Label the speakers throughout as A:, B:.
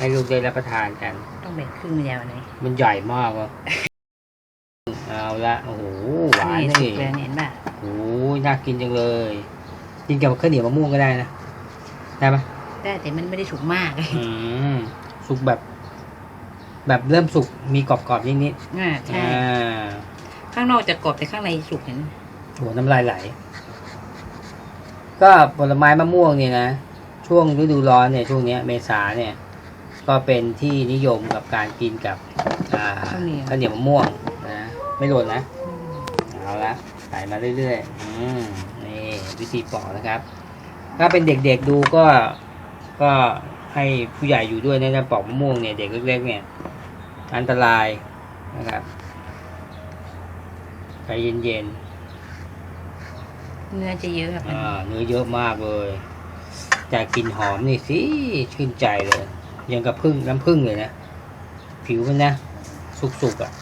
A: ได้รับประทานกัน
B: ต้องแบ่งครึ่งยาวหน่อย
A: มันใหญ่มากวะเอาละโอ้โหหวาน
B: นี่
A: สิ
B: สุกแล้วเนี่ยเห็นป่ะ
A: โอ้ยน่ากินจังเลย กินกับข้าวเหนียวมะม่วงก็ได้นะ ได้ไหม
B: ได้แต่มันไม่ได้สุกมาก
A: อืมสุกแบบ แบบเริ่มสุกมีกรอบๆนิด
B: อ่า
A: ๆ
B: ใช่
A: อ่า
B: ข้างนอกจะกรอบแต่ข้างในสุกเห็น
A: โหน้ำลายไหล ก็ผลไม้มะม่วงเนี่ยนะช่วงฤดูร้อนเนี่ยช่วงเนี้ยเมษาเนี่ย ก็เป็นที่นิยมกับการกินกับอ่า
B: ข้าวเหนียว
A: ข้าวเหนียวมะม่วงนะไม่หล่นนะ
B: อืม
A: เอาละใส่มาเรื่อยๆอืมนี่วิธีปอกนะครับ ถ้าเป็นเด็กๆดูก็ก็ให้ผู้ใหญ่อยู่ด้วยนะจะปอกมะม่วงเนี่ยเด็กเล็กๆเนี่ยอันตรายนะครับใจเย็น
B: เนื้อจะเยอะครับ
A: ๆอ่าเนื้อเยอะมากเลย แต่กลินหอมนี่สิชื่นใจเลย ยังกับพึ่งน้ำพึ่งเลยนะ ผิวมันนะ สุกๆอะ่ะ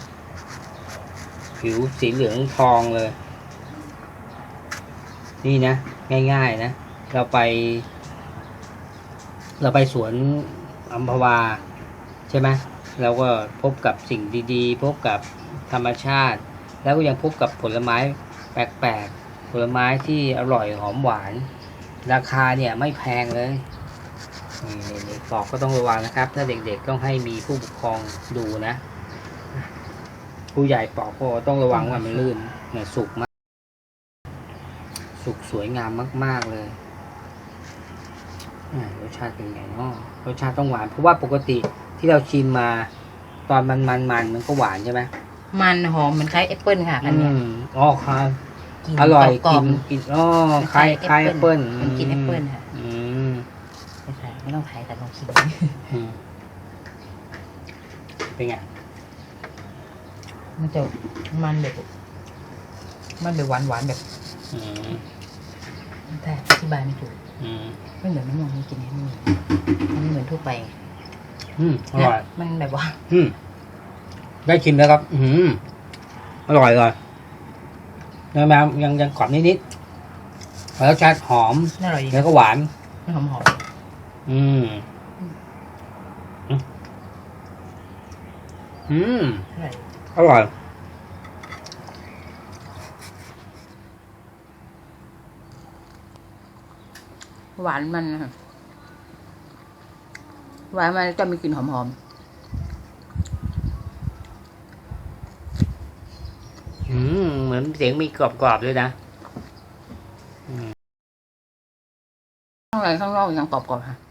A: ผิวสีเหลืองทองเลย นี่นะ ง่ายๆนะ เราไป เราไปสวนอัมพวา ใช่ไหมเราก็พบกับสิ่งดีๆ พบกับธรรมชาติ แล้วก็ยังพบกับผลไม้แปลกๆ ผลไม้ที่อร่อยหอมหวาน ราคาเนี่ยไม่แพงเลย นี่นี่ปอกก็ต้องระวังนะครับ ถ้าเด็กๆต้องให้มีผู้ปกครองดูนะ ผู้ใหญ่ปอกก็ต้องระวังว่ามันลื่นเนี่ยสุกมาก สุกสวยงามมาก ๆเลยอ่ารสชาติเป็นไงเนาะรสชาติต้องหวาน เพราะว่าปกติที่เราชิมมา ตอนมันมันมันมันก็หวานใช่ไหม
B: มันหอมเหมันคล้ายแอปเปิลค่ะอันเนี้ย
A: มอ๋อครับ
B: กิน
A: อร่อย
B: กร
A: กิ
B: อบ
A: น
B: ๆ
A: กินอ๋อคล้ายคล้ายแอปเปิ้ล
B: มันกินแอปเปิ้ลค่ะ
A: อืม
B: ไม่ใช่ไม่ต้องถ่ายแต่ลองชิม
A: อืมเป็นไง
B: มันจะมันแบบ มันแบบหวานหวานๆแบบ
A: อืม
B: แต่อธิบายไม่ถูก
A: อืม
B: ไม่เหมือนมะม่วงที่กินให้นี่มันไม่เหมือนทั่วไป
A: อืม อร่อย
B: นะมันแบบว่า
A: อืม ได้ชิมแล้วครับ อืมอร่อยเลยยังยังยังยังกรอบนิดนิดๆแล้วรสชาติหอม
B: อร่อยดี
A: แล้วก็หวาน
B: มันหอมหอม
A: อืม อืม
B: อร่อย
A: อร่อย
B: หวานมันนะคะหวานมันจะมีกลิ่นหอมหอม
A: อืม เหมือนเสียงมีกรอบๆด้วยนะ
B: ข้างในข้างนอกยังกรอบๆค่ะ